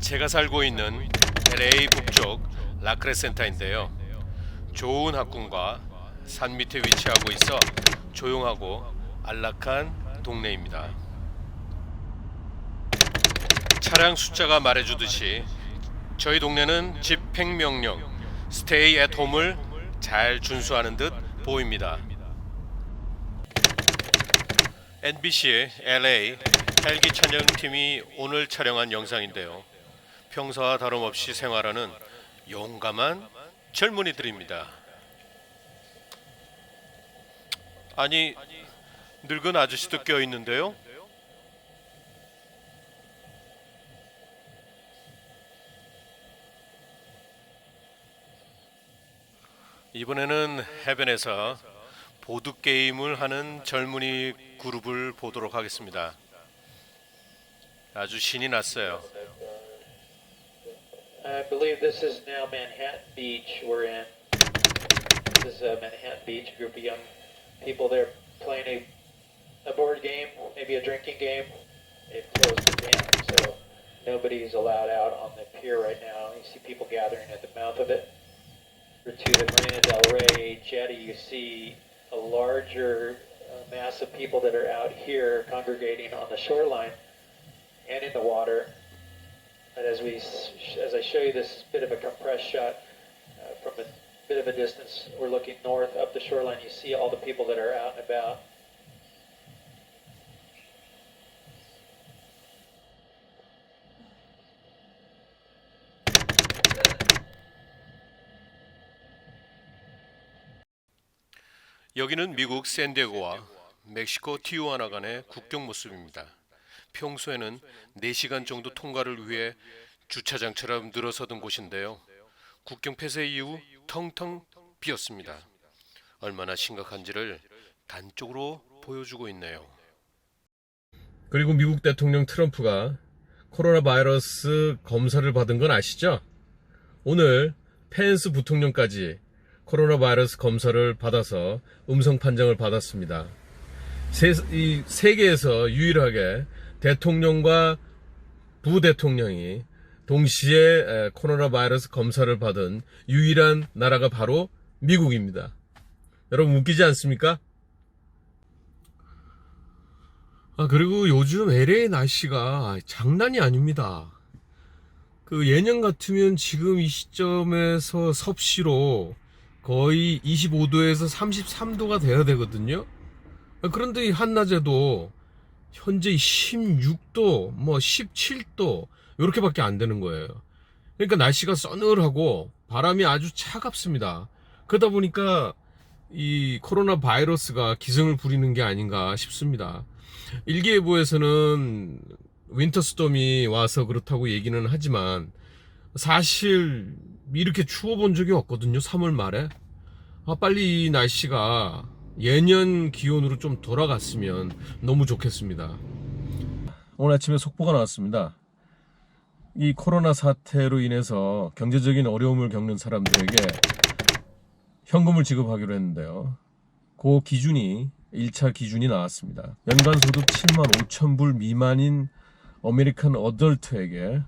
제가 살고 있는 LA 북쪽 라크레 센터인데요. 좋은 학군과 산 밑에 위치하고 있어 조용하고 안락한 동네입니다. 차량 숫자가 말해주듯이 저희 동네는 집행 명령 스테이 앳 홈을 잘 준수하는 듯 보입니다. NBC의 LA 헬기 촬영팀이 오늘 촬영한 영상인데요. 평소와 다름없이 생활하는 용감한 젊은이들입니다. 아니 늙은 아저씨도 껴 있는데요. 이번에는 해변에서 보드 게임을 하는 젊은이 그룹을 보도록 하겠습니다. 아주 신이 났어요. I believe this is now Manhattan Beach we're in. This is uh, Manhattan Beach, a group of young people there playing a, a board game, maybe a drinking game. They've closed it down, so nobody's allowed out on the pier right now. You see people gathering at the mouth of it. To the Marina Del Rey jetty, you see a larger uh, mass of people that are out here congregating on the shoreline and in the water. And as we, s- as I show you this bit of a compressed shot uh, from a bit of a distance, we're looking north up the shoreline. You see all the people that are out and about. 여기는 미국 샌디에고와 멕시코 티우아나 간의 국경 모습입니다. 평소에는 4시간 정도 통과를 위해 주차장처럼 늘어서던 곳인데요. 국경 폐쇄 이후 텅텅 비었습니다. 얼마나 심각한지를 단적으로 보여주고 있네요. 그리고 미국 대통령 트럼프가 코로나 바이러스 검사를 받은 건 아시죠? 오늘 펜스 부통령까지 코로나 바이러스 검사를 받아서 음성 판정을 받았습니다. 세, 이 세계에서 유일하게 대통령과 부대통령이 동시에 에, 코로나 바이러스 검사를 받은 유일한 나라가 바로 미국입니다. 여러분 웃기지 않습니까? 아, 그리고 요즘 LA 날씨가 장난이 아닙니다. 그 예년 같으면 지금 이 시점에서 섭씨로 거의 25도에서 33도가 돼야 되거든요. 아, 그런데 이 한낮에도 현재 16도, 뭐 17도 이렇게밖에 안 되는 거예요. 그러니까 날씨가 서늘하고 바람이 아주 차갑습니다. 그러다 보니까 이 코로나 바이러스가 기승을 부리는 게 아닌가 싶습니다. 일기예보에서는 윈터스톰이 와서 그렇다고 얘기는 하지만 사실 이렇게 추워 본 적이 없거든요. 3월 말에. 아, 빨리 이 날씨가 예년 기온으로 좀 돌아갔으면 너무 좋겠습니다. 오늘 아침에 속보가 나왔습니다. 이 코로나 사태로 인해서 경제적인 어려움을 겪는 사람들에게 현금을 지급하기로 했는데요. 그 기준이 1차 기준이 나왔습니다. 연간 소득 7만 5천 불 미만인 아메리칸 어덜트에게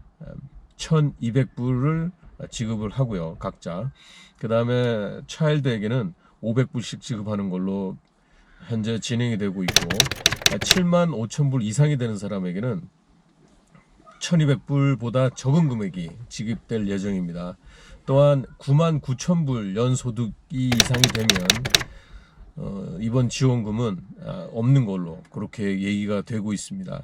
1,200불을 지급을 하고요. 각자. 그 다음에 차일드에게는 500불씩 지급하는 걸로 현재 진행이 되고 있고 7만 5천 불 이상이 되는 사람에게는 1200불보다 적은 금액이 지급될 예정입니다. 또한 9만 9천 불 연소득이 이상이 되면 어, 이번 지원금은 아, 없는 걸로 그렇게 얘기가 되고 있습니다.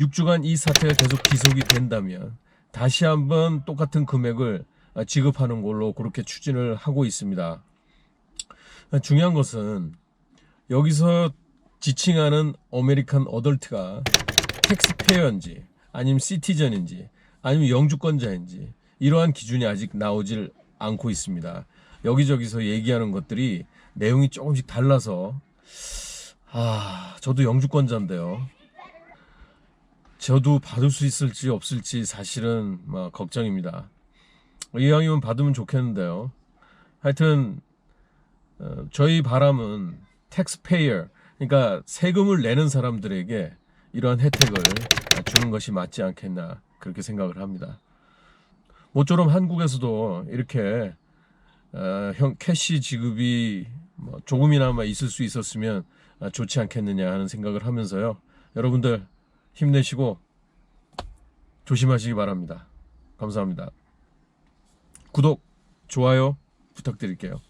6주간 이 사태가 계속 지속이 된다면 다시 한번 똑같은 금액을 아, 지급하는 걸로 그렇게 추진을 하고 있습니다. 아, 중요한 것은 여기서 지칭하는 아메리칸 어덜트가 텍스페어인지 아니면 시티즌인지 아니면 영주권자인지 이러한 기준이 아직 나오질 않고 있습니다. 여기저기서 얘기하는 것들이 내용이 조금씩 달라서 아 저도 영주권자인데요. 저도 받을 수 있을지 없을지 사실은 막 걱정입니다. 이왕이면 받으면 좋겠는데요. 하여튼 어, 저희 바람은 텍스페이어 그러니까 세금을 내는 사람들에게 이러한 혜택을 주는 것이 맞지 않겠나 그렇게 생각을 합니다. 모쪼록 한국에서도 이렇게 어, 형 캐시 지급이 뭐 조금이나마 있을 수 있었으면 아, 좋지 않겠느냐 하는 생각을 하면서요. 여러분들 힘내시고 조심하시기 바랍니다. 감사합니다. 구독, 좋아요 부탁드릴게요.